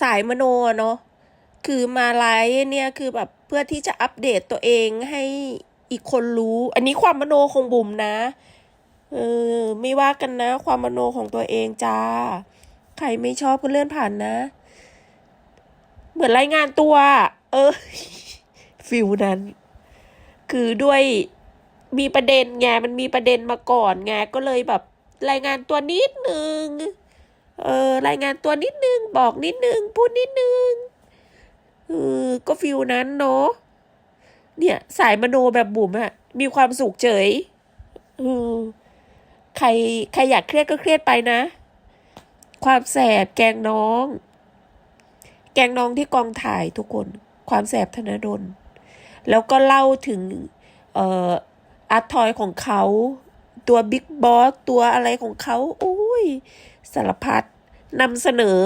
สายมโนเนาะคือมาไลฟ์เนี่ยคือแบบเพื่อที่จะอัปเดตตัวเองให้อีกคนรู้ อันนี้ความมโนของบุ๋มนะเออไม่ว่ากันนะ ความมโนของตัวเองจ้า ใครไม่ชอบก็เลื่อนผ่านนะ เหมือนรายงานตัว เออฟิลนั้น คือด้วยมีประเด็นไงมันมีประเด็นมาก่อนไงก็เลยแบบรายงานตัวนิดนึง เออรายงานตัวนิดนึง บอกนิดนึง พูดนิดนึงเออก็ฟิลนั้นเนาะเนี่ยสายมโนแบบบุ๋มอะมีความสุขเฉยเออใครใครอยากเครียดก็เครียดไปนะ ความแสบแกงน้อง แกงน้องที่กองถ่ายทุกคน ความแสบธนดล แล้วก็เล่าถึง เอ่ออาร์ทอยของเขา ตัวบิ๊กบอส ตัวอะไรของเขา โอ้ ยสารพัดนำเสนอ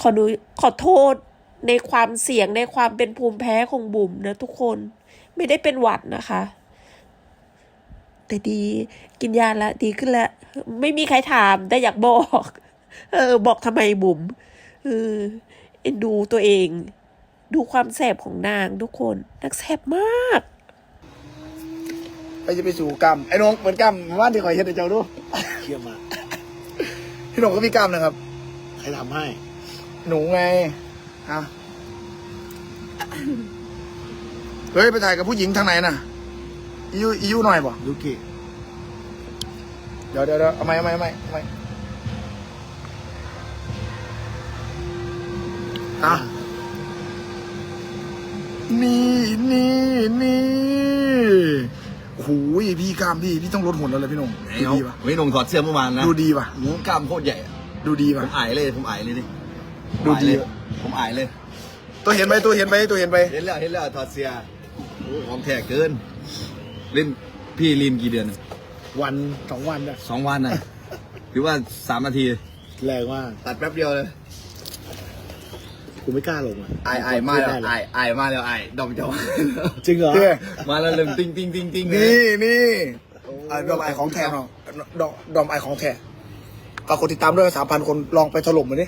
ขอดูขอโทษในความเสี่ยงในความเป็นภูมิแพ้ของบุ๋มนะทุกคนไม่ได้เป็นหวัดนะคะ แต่ดีกินยาละดีขึ้นแล้วไม่มีใครถามแต่อยากบอก เออ บอกทำไมบุ๋มเออเอ็นดูตัวเอง ดูความแสบของนางทุกคนนักแสบมากไปจะไปสู่กรรมไอ้น้องเหมือนกรรมว่านที่คอยเฮ็ดให้เจ้าดูเชี่ยมาก พี่หนุ่มก็มีกรรมนะครับ ใครทำให้ หนูไงฮะเฮ้ย ไปถ่ายกับผู้หญิงทางไหนน่ะอียูอียูหน่อยบ่ยูกิเดี๋ยวเดี๋ยวเดี๋ยวเอาไหมเอาไหมเอาไหมเอาไหมอะนี่นี่นี่โอ้โหพี่กล้ามพี่พี่ต้องลดหุ่นแล้วเลยพี่หนุ่มดูดีป่ะไม่ลงถอดเสื้อเมื่อวานนะดูดีป่ะหมูกล้ามโคตรใหญ่อะดูดีผป่ะมอายเลยผมอายเลยนี่ดูดีผมอายเลย ตัวเห็นไหมตัวเห็นไหมตัวเห็นไหมเห็นแล้วเห็นแล้วถอดเสื้อโอ้ของแท้เกินเล่นพี่ลีนกี่เดือนวันสองวันน่ะสองวันน่ะ หรือว่าสามนาทีแรงมากตัดแป๊บเดียวเลย กูไม่กล้าลงอะอายอายมาแล้วได้เยอายอายมาแล้วอายดอมเจ้าจริงเหรอเจ้มาแล้วเริ่มติ้งติ้งติ้งติ้งเลยนี่นี่อะดอมไอของแท้เนาะดอมดอมไอของแท้ก็คนติดตามด้วยสามพันคนลองไปถล่มมาดิ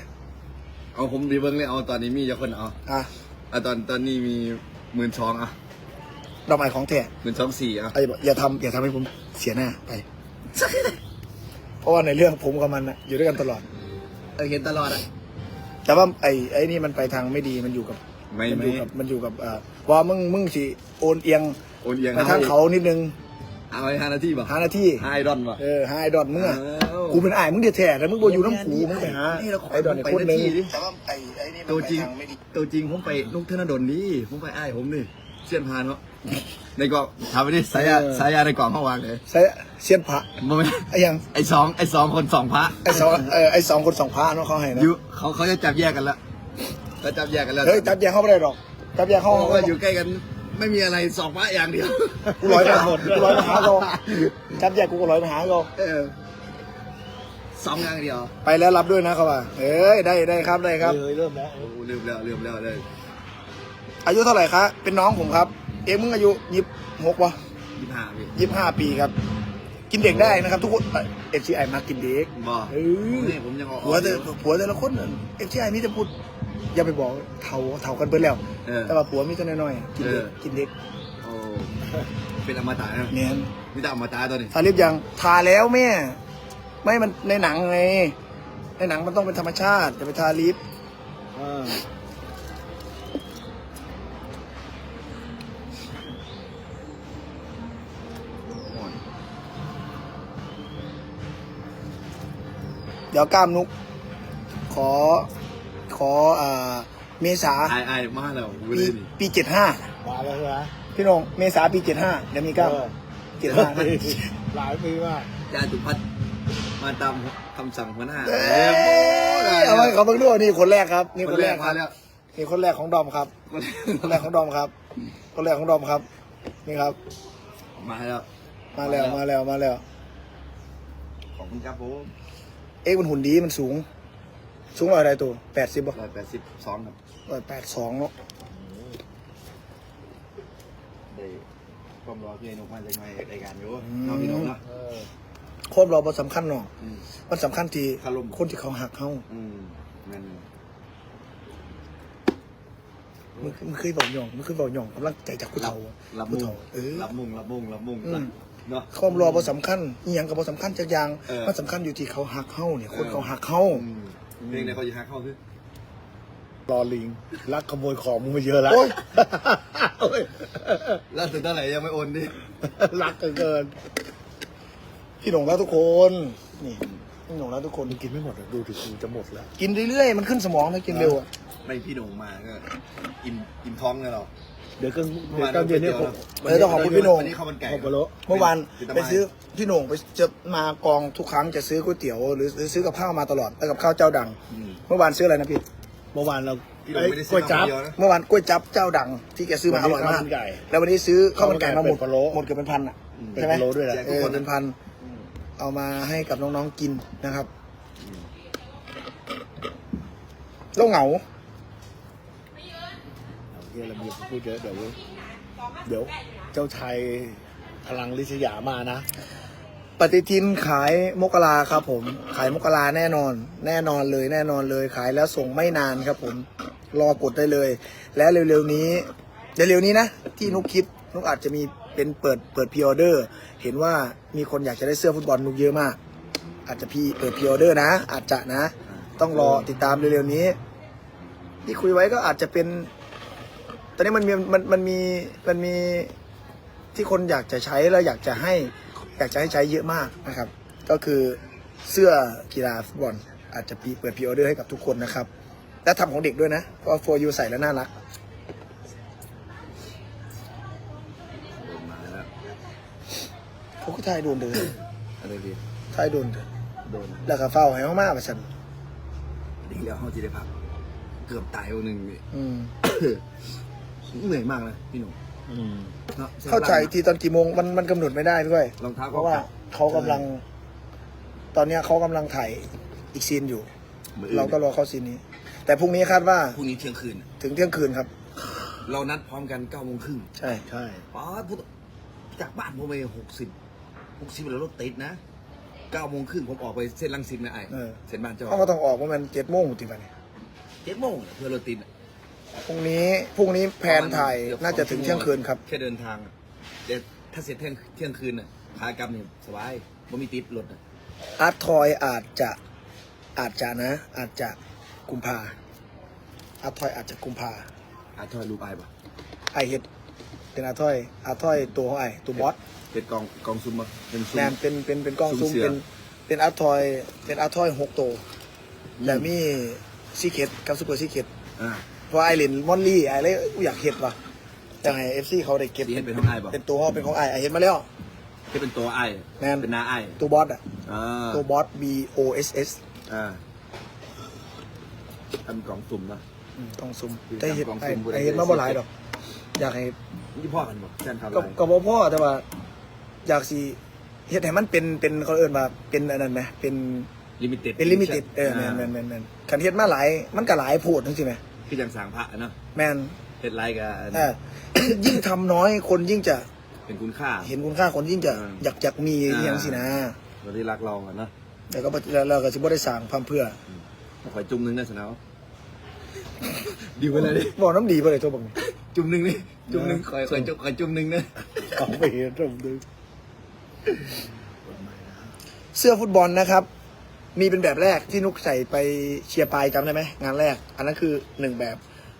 เอาผมดีเบิ้งเลยเอาตอนนี้มีเจ้าคนเอาอะเอาตอนตอนนี้มีหมื่นสองอะดอมไอของแท้หมื่นสองสี่อะไอ้บอกอย่าทำอย่าทำให้ผมเสียหน้าไปเพราะว่าในเรื่องผมกับมันนะอยู่ด้วยกันตลอดเออเห็นตลอดอะ แต่ว่าไอ้ไอ้นี่มันไปทางไม่ดีมันอยู่กับไม่มันอไม่ยู่กับมันอยู่กับเอ่อว่ามึงมึงสิโอนเอียงโอนเอียงไปทางเขานิดนึงเอาไปห้านาทีป่ะหาหน้าที่ห้าไอดอนป่ะเออหาไอ้ดอนมึงอะอ้าวกูเป็นไอ้ายมึงเดือดแท้แต่มึงบ่อยู่น้ำกูมึงไปหานี่เราขอไอ้ดอนไอ้คนหนึงไปหน้าที่ดิแต่ว่าไอ้ไอ้นี่มันตัวจริง ไปทาไม่ดีตัวจริงผมไปนุกเทนดนนี่ผมไปไอ้ายผมนี่เชียนพานเนาะในกล่องทำไปดิสายยาสายยาในกล่องเขาวางเลยใช่เสียนพระมันไม่ไอ้ยังไอ้สองไอ้สองคนสองพระไอ้สองเออไอ้สองคนสองพระเนาะเขาให้นะอยู่เขาเขาจะจับแยกกันละเขาจับแยกกันแล้วเฮ้ยจับแยกเข้าไม่ได้หรอกจับแยกเข้าเพราะว่าอยู่ใกล้กัน ไม่มีอะไรสองพระอย่างเดียวกูร้อยมากูร้อยมาหาเขาจับแยกกูก็ร้อยมาหาเขาเออสองอย่างเดียว ไปแล้วรับด้วยนะเขาว่าเอ้ยได้ได้ครับได้ครับ เลยเริ่มแล้วโอ้ลืมแล้วลืมแล้วเลยอายุเท่าไหร่คะเป็นน้องผมครับ เอ็มมึงอายุยี่สิบหกวะยี่ห้าพี่ยี่สิบห้าปีครับ กินเด็กได้นะครับ ทุกคนเอฟซีไอมากินเด็กบอกเออนี่ผมยังออกผัวแต่ผัวแต่ละคนเอฟซีไอนี่จะพูด อย่าไปบอกเท่าเท่ากันเบิดแล้ว เออ แต่ว่าผัวมีตัวน้อยๆกินเด็กเออ กินเด็กโอ้เป็นอมตะนะเนี่ยมีแต่อมตะตัวนี้ทาลิปยังทาแล้วแม่ไม่มันในหนังไงในหนังมันต้องเป็นธรรมชาติจะไปทาลิปอ่า ดี๋ยวกล้ามนุก ขอขออ่าเมษาไอ้ไอ้มาแล้วกูปีเลยนี่ปีเจ็ดห้ามาแล้วใช่ไหมพี่นงเมษาปีเจ็ดห้าเดี๋ยวมีกล้ามเออเจ็ดห้าหลายปีมากจาตุพัฒน์มาตามคำสั่งหัวหน้าเอ้ยเอาไว้เขาเพิ่งด้วยนี่คนแรกครับ นี่คคนนแรแรกกคมารับแล้วนี่คนแรกของดอมครับคนแรกของดอมครับ คนแรกของดอมครับ นี่ครับ มาแล้วมาแล้วมาแล้วมาแล้วขอบคุณครับผมเอ๊ะมันหุ่นดีมันสูง สูงร้อยอะไรตัวแปดสิบบ่ร้อยแปดสิบสองครับร้อยแปดสองเนาะได้ความรอพี่ไอ้นกมาจากหน่อยรายการอยู่น้องพี่นกเนาะเออโคตรเราบ่สำคัญเนาะอืมมันสำคัญที่คารม คนที่เขาหักเขาอืมนั่นมึงมึงเคยบอกหย่องมึงเคยบอกหย่องกำลังใจจากผู้เฒ่ารับผู้มุงเฒ่าเออ รับมุงรับมุงรับมุงอืม เนาะ ความรอบ่สำคัญอีหยังก็บ่สำคัญจักอย่างเออ มันสำคัญอยู่ที่เขาหักเฮาเนี่ยคนเออเขาหักเฮาอืมเพลงในเขาจะฮักเข้าคือรอลิงลักขโมยของมึงมาเยอะแล้วโอ้ยโอ้ยล่าสุดเท่าไหร่ยังไม่โอนดิ รักเกิน พี่หลงแล้วทุกคน นี่พี่หลงแล้วทุกคนมึงกินไม่หมดหรอกดูถึงกูจะหมดแล้ว กินเรื่อยๆ มันขึ้นสมองนะกินเร็วอะ ไม่พี่โหน่งมาก็อิ่มอิ่มท้องเลยเรา เดี๋ยวก็เดี๋ยวก็เย็นเนี่ยผมเออต้องขอบคุณพี่โหน่ง วันนี้ข้าวมันไก่ขอบคุณโลเมื่อวานกิตะไปมายซื้อพี่โหน่งไปจะมากองทุกครั้งจะซื้อก๋วยเตี๋ยวหรือหรือซื้อกับข้าวมาตลอดแล้วกับข้าวเจ้าดังอืมเมื่อวานซื้ออะไรนะพี่เมื่อวานเราพี่โหน่งเอ้ยไม่ได้กซื้ล้วยจั๊บคำเดียวนะ เมื่อวานกล้วยจั๊บเจ้าดังที่แกซื้อมาอร่อยมากวันนี้ข้าวมันไก่แล้ววันนี้ซื้อข้าวมันไก่มาหมดข้าวมันไก่เป็ดพะโล้หมดเกือบเป็นพันอะอืมใช่ไหมเป็ดพะโล้ด้วยแหละแจกเอทุกอคนเป็นพันเอามาให้กับน้องๆกินนะครับแล้วเหงา เอาเฮียเรามีพูดเยอะเดี๋ยวเดี๋ยวเจ้าชายพลังลิษยามานะ ปฏิทินขายมกราครับผม ขายมกราแน่นอน แน่นอนเลยแน่นอนเลยขายแล้วส่งไม่นานครับผมรอกดได้เลย และเร็วๆนี้เร็วๆนี้นะ ที่นุกคิดนุกอาจจะมีเป็นเปิดเปิดพิออเดอร์ เห็นว่ามีคนอยากจะได้เสื้อฟุตบอลนุกเยอะมาก อาจจะพี่เปิดพิออเดอร์นะ อาจจะนะ ต้องรอติดตามเร็วๆนี้ ที่คุยไว้ก็อาจจะเป็น ตอนนี้มันมีมันมันมีมันมีที่คนอยากจะใช้แล้วอยากจะให้อยากจะให้ใช้เยอะมากนะครับ ก็คือเสื้อกีฬาฟุตบอลอาจจะปีเปิดพรีออเดอร์ให้กับทุกคนนะครับ และทำของเด็กด้วยนะเพราะโฟยูใส่แล้วน่ารักโดนมาแล้วเขาก็ทายโดนเด้ออะไรดีทายโดนเด้อโดนแล้วก็เฝ้าให้มากๆไปสันดีแล้วเขาจะได้พัก เกือบตายวันหนึ่งนี่ อืม เหนื่อยมากนะพี่หนุ่มอืมเนอะเข้าใจทีตอนกี่โมงมันมันกำหนดไม่ได้ด้วยรองเท้าเพราะว่าเขากำลัง ตอนเนี้ยเขากำลังถ่ายอีกซีนอยู่มืออื่นเราก็รอเข้าซีนนี้ แต่พรุ่งนี้คาดว่าพรุ่งนี้เที่ยงคืน ถึงเที่ยงคืนครับ เรานัดพร้อมกันเก้าโมงครึ่งใช่ ใช่ ป๊าดพูดจากบ้านผมไปหกสิบหกสิบแล้วรถติดนะเก้าโมงครึ่งผมออกไปเส้นลังสิตนะไอ้เออ เส้นบ้านเจ้าเขาก็ต้องออกประมาณเจ็ดโมงถึงวันนี้เจ็ดโมงเพื่อรถติดอะ พรุ่งนี้พรุ่งนี้แผนถ่ายน่าจะถึงเที่ยงคืนครับ แค่เดินทางอะเดี๋ยวถ้าเสร็จเที่ยงเที่ยงคืนน่ะขากลับเนี่ยสบายไม่มีติดรถอะอาร์ตทอยอาจจะอาจจะนะ อาจจะกุมภาอาร์ตทอยอาจจะกุมภาอาทอยรูปไอ้ปะไอเฮ็ดเป็นอาร์ตทอยอาร์ตทอยตัวของไอตัวบอสเป็นกองกองซุ่มปะเป็นซุ่แมม นเป็นเป็นเป็นกล้องซุ้ซูมมเสือ เป็นเป็นอาร์ตทอยเป็นอาร์ตทอยหกตัวแต่มีซีเคดกับซูเปอร์ซีเคดอ่า เพราะไอเล่นมอนลี่ไอเลยอยากเฮ็ดว่ะอยากให้เอฟซีเขาได้เก็บ ที่เห็นเป็นของไอ้ปะเป็นตัวเขาเป็นของไอไอเฮ็ดมาแล้ว ที่เป็นตัวไอ้แมนเป็นหน้าไอ้ตัวบอสอะอ่าตัวบอส B O S S อ่าทำกล่องสุ่มนะอืมต้องซุ่มคือแต่เฮ็ดทำกล่องไอซุ่มบ่ได้ไอเฮ็ดมาบ่หลายดอก อยากให้นี่พ่อกันบอกแซนทำอะก็ไรก็บ่พ่อแต่ว่า อยากสิเฮ็ดให้มันเป็นเป็นเขาเอิ้นว่าเป็นอันนั้นไหมเป็นลิมิเต็ดเป็นลิมิเต็ดเออแม่นแม่นแม่นแม่นคันเฮ็ดมาหลายมันก็หลายโพดจังซี่แหม คือจังสางพระเนาะแม่นเฮ็ดไรกับเออยิ่งทำน้อยคนยิ่งจะเป็นคุณค่า เห็นคุณค่าคนยิ่งจะอืมอยากอยากมีอหย่างสินะเราที่รักเราอะเนาะแต่ก็บ่แล้วเราก็สิบ่ได้สร้างพร่ำเพื่อขอจุ่มหนึงได้สนาวดีไปเลยดิบอกน้ำดีบ่ได้ตัวบักนี้จุ่มหนึงนี่จุ่มหนึงขอขอจุ่มขอจุ่มหนึงนะเอาไปเห็นตรงนึงเสื้อฟุตบอลนะครับ มีเป็นแบบแรกที่นุกใส่ไปเชียร์ปลายจำได้ไหมงานแรก อันนั้นคือหนึ่งแบบ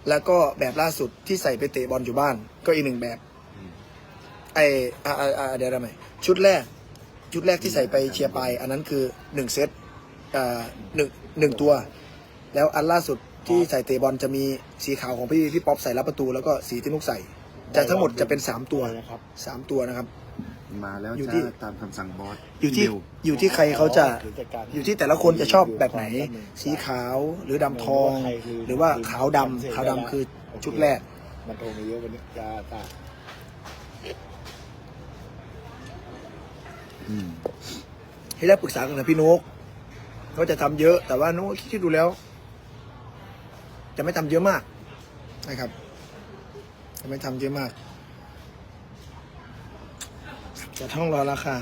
แล้วก็แบบล่าสุดที่ใส่ไปเตะบอลอยู่บ้าน ก็อีกหนึ่งแบบไออ่าอ่าอ่าเดี๋ยวทำไมชุดแรก ชุดแรกที่ใส่ไปเชียร์ปลายอันนั้นคือหนึ่งเซตอ่าหนึ่งหนึ่งตัว แล้วอันล่าสุดที่ใส่เตะบอลจะมีสีขาวของพี่พี่ป๊อปใส่รับประตู แล้วก็สีที่นุกใส่จะทั้งหมดจะเป็นสามตัวนะครับสามตัวนะครับ มาแล้วอยู่ที่ จ้าตามคำสั่งบอสอยู่ที่เมลอยู่ที่ใครเขาจะหรือจัดการอยู่ที่แต่ละคนจะชอบแบบไหน สีขาวหรือดำทอง หรือว่าขาวดำขาวดำคือชุดแรก มันโทรมาเยอะวันนี้จ้าตาอืมให้ได้ปรึกษากันกับพี่นกเขาจะทำเยอะ แต่ว่านุกคิดดูแล้ว จะไม่ทำเยอะมากนะครับ จะไม่ทำเยอะมาก จะท่องรอราคา